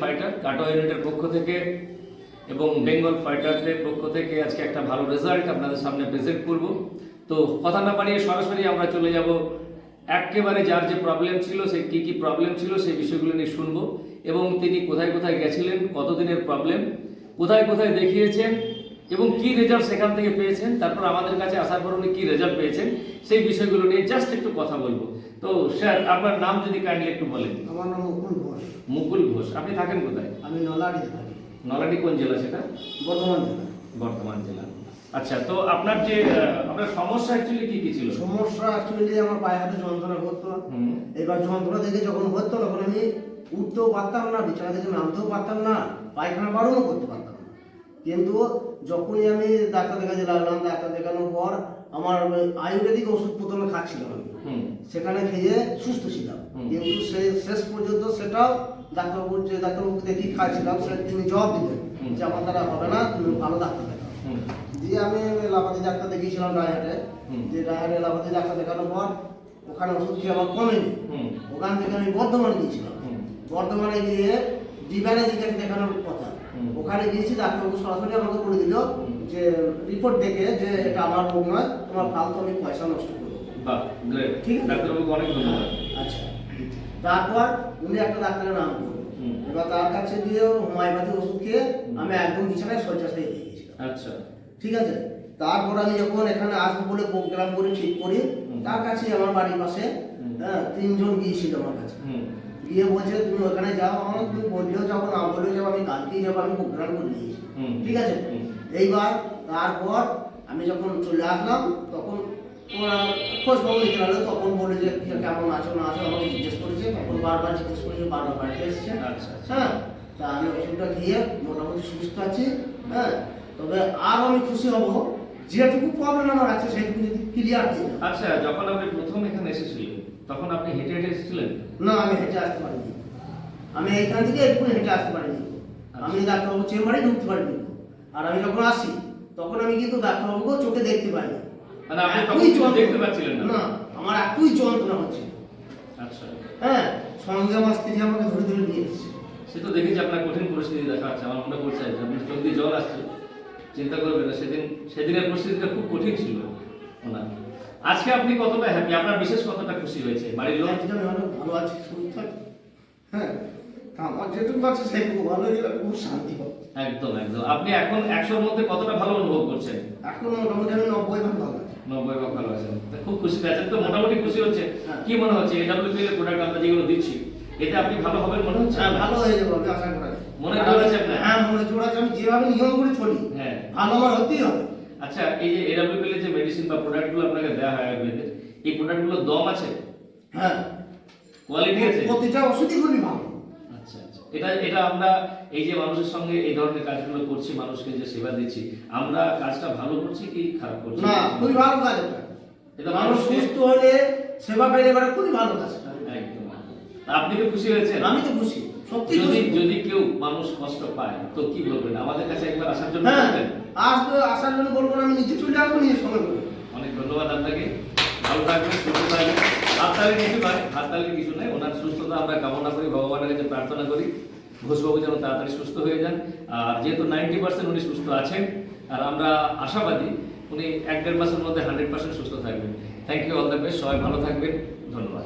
Fighter কাটো ইউনিটের পক্ষ থেকে এবং বেঙ্গল ফাইটারদের পক্ষ থেকে আজকে একটা ভালো রেজাল্ট আপনাদের সামনে প্রেজেন্ট করব। তো কথা না বাড়িয়ে সরাসরি আমরা চলে যাব। একেবারে যার যে প্রবলেম ছিল, সে কি কি প্রবলেম ছিল, সেই বিষয়গুলো নিয়ে শুনব। এবং তিনি কোথায় কোথায় গেছিলেন, কতদিনের প্রবলেম কোথায় কোথায় দেখিয়েছেন এবং কি রেজাল্ট সেখান থেকে পেয়েছেন তারপর আমাদের কাছে আসার পর উনি কি রেজাল্ট পেয়েছেন সেই বিষয়গুলো নিয়ে জাস্ট একটু কথা বলব। তো স্যার আপনার নাম যদি কাইন্ডলি একটু বলেন। আমার নাম মুকুল ঘোষ। মুকুল ঘোষ আপনি থাকেন কোথায়? আমি নলাডিতে থাকি। নলাডি কোন জেলা সেটা? বর্ধমান জেলা। বর্ধমান জেলা। আচ্ছা তো আপনার যে আপনার সমস্যা অ্যাকচুয়ালি কি কি ছিল? সমস্যা অ্যাকচুয়ালি আমার পায়ে হাতে যন্ত্রণা করতো এবার যন্ত্রণা থেকে যখন হতো তখন আমি উঠতেও পারতাম না বিছানা থেকে নামতেও পারতাম না পায়খানা বারণও করতে পারতাম কিন্তু যখনই আমি ডাক্তার দেখাতে লাগলাম ডাক্তার দেখানোর পর আমার আয়ুর্বেদিক ওষুধ প্রথমে খাচ্ছিলাম আমি। হুম। সেখানে খেয়ে সুস্থ ছিলাম। কিন্তু সে শেষ পর্যন্ত সেটাও ডাক্তারবাবু যে ডাক্তারবাবুকে দেখি খাচ্ছিলাম? সে তিনি জবাব দিলেন। যে আমার দ্বারা হবে না তুমি ভালো ডাক্তার দেখাও। দিয়ে আমি এলাহাবাদি ডাক্তার দেখিয়েছিলাম রায়হাটে। যে রায়হাটে এলাহাবাদি ডাক্তার দেখানোর পর ওখানে ওষুধ খেয়ে আমার কমেনি ওখান থেকে আমি বর্ধমানে গিয়েছিলাম। বর্ধমানে গিয়ে ডিবানে জিজ্ঞাসা দেখানোর কথা। ওখানে গিয়েছি ডাক্তারবাবু সরাসরি আমাকে বলে দিল যে রিপোর্ট দেখে যে এটা আমার রোগ নয় তোমার ফালতু আমি পয়সা নষ্ট করব। ঠিক আছে। ডাক্তারবাবুকে অনেক ধন্যবাদ। আচ্ছা। তারপর উনি একটা ডাক্তারের নাম হুম। এবার তার কাছে গিয়ে হোমিওপ্যাথি ওষুধ খেয়ে আমি একদম বিছানায় শয্যাশায়ী হয়ে গিয়েছিলাম। আচ্পর ঠিক আছে? তারপর আমি যখন এখানে আসব বলে প্রোগ্রাম করে ঠিক করি তার কাছে আমার বাড়ির পাশে হ্যাঁ তিনজন গিয়েছিল আমার কাছে। গিয়ে বলছে তুমি ওখানে যাও আমার তুমি বললেও যাব না বললেও যাব আমি কালকেই যাব আমি প্রোগ্রাম করে নিয়েছি। ঠিক আছে। এইবার তারপর আমি যখন চলে আসলাম তখন ওরা খোঁজ খবর নিতে লাগল তখন বলে যে কেমন আছো না আছো আমাকে জিজ্ঞেস করেছে। তখন বারবার জিজ্ঞেস করেছে বারবার বাড়িতে এসছে। আচ্ছা আচ্ছা। হ্যাঁ? তা আমি ওষুধটা খেয়ে মোটামুটি সুস্থ আছি হ্যাঁ? তবে আর আমি খুশি হব যেটুকু প্রবলেম আমার আছে সেটুকু যদি ক্লিয়ার আচ্ছা যখন আপনি প্রথম এখানে এসেছিলেন তখন আপনি হেঁটে হেঁটে এসেছিলেন? না আমি হেঁটে আসতে পারিনি। আমি এইখান থেকে একটু হেঁটে আসতে পারিনি। আমি ডাক্তারবাবু চেম্বারে ঢুকতে পারিনি। আর আমি যখন আসি তখন আমি কিন্তু ডাক্তারবাবুকেও চোখে দেখতে পাইনি। মানে আপনি তখন এতই দেখতে পাচ্ছিলেন না? না আমার এতই যন্ত্রণা হচ্ছে। আচ্ছা। হ্যাঁ সঙ্গে আমার স্ত্রী আমাকে ধরে ধরে নিয়ে এসেছে। সে তো দেখেছি আপনার কঠিন পরিস্থিতি দেখা যাচ্ছে আমার মনে পড়ছে। যে আপনি চোখ দিয়ে জল আসছে চিন্তা করবেন না সেদিন সেদিনের পরিস্থিতিটা খুব কঠিন ছিল ওনার। আজকে আপনি কতটা হ্যাপি আপনার বিশেষ কতটা খুশি হয়েছে? বাড়ির লোক? আজকে অনেক ভালো আছি সুস্থ হ্যাঁ আমার যেটুকু আছে সেটুকু ভালো হয়ে খুব শান্তি একদম একদম। আপনি এখন একশোর মধ্যে কতটা ভালো অনুভব করছেন? এখন মোটামুটি আমি নব্বই ভাগ ভালো আছি। নব্বই ভাগ ভালো আছেন। খুব খুশিতে আছেন। তো মোটামুটি খুশি হচ্ছে? হ্যাঁ। কি মনে হচ্ছে? এডাব্লিউপি এর প্রোডাক্ট আমরা যেগুলো দিচ্ছি এতে আপনি ভালো হবেন মনে হচ্ছে? হ্যাঁ ভালো হয়ে যাব আমি আশা করি। মনে আছে আপনার? হ্যাঁ মনে আছে। আমি যেভাবে নিয়ম করে চলি হ্যাঁ। ভালো আমার হতেই হবে। আচ্ছা এই যে এডাব্লিউপি এর যে মেডিসিন বা প্রোডাক্টগুলো আপনাকে দেওয়া হয় আয়ুর্বেদের এই প্রোডাক্টগুলোর দম আছে? হ্যাঁ। কোয়ালিটি আছে? প্রতিটা ওষুধই খুবই ভালো। আচ্ছা আচ্ছা। এটা এটা আমরা এই যে মানুষের সঙ্গে এই ধরনের কাজগুলো করছি মানুষকে যে সেবা দিচ্ছি আমরা কাজটা ভালো করছি কি খারাপ করছি? না খুবই ভালো কাজ এটা। এটা মানুষ সুস্থ হলে সেবা পেলে এবারে খুবই ভালো কাজ। একদম আপনি কি খুশি হয়েছেন? আমি তো খুশি সত্যি যদি যদি কেউ মানুষ কষ্ট পায় তো কি বলবেন? আমাদের কাছে একবার আসার জন্য হ্যাঁ? আসবে আসার জন্য বলব না, আমি নিজে চলে আসব নিজের সময় করে অনেক ধন্যবাদ আপনাকে। ভালো থাকবেন সুস্থ থাকবেন। হাততালি কিছু নয় হাততালি কিছু নয় ওনার সুস্থতা আমরা কামনা করি ভগবানের কাছে প্রার্থনা করি। ঘোষবাবু যেন তাড়াতাড়ি সুস্থ হয়ে যান। আর যেহেতু নাইনটি পার্সেন্ট উনি সুস্থ আছেন আর আমরা আশাবাদী উনি এক দেড় মাসের মধ্যে হান্ড্রেড পার্সেন্ট সুস্থ থাকবেন। Thank you all the best সবাই ভালো থাকবেন। ধন্যবাদ।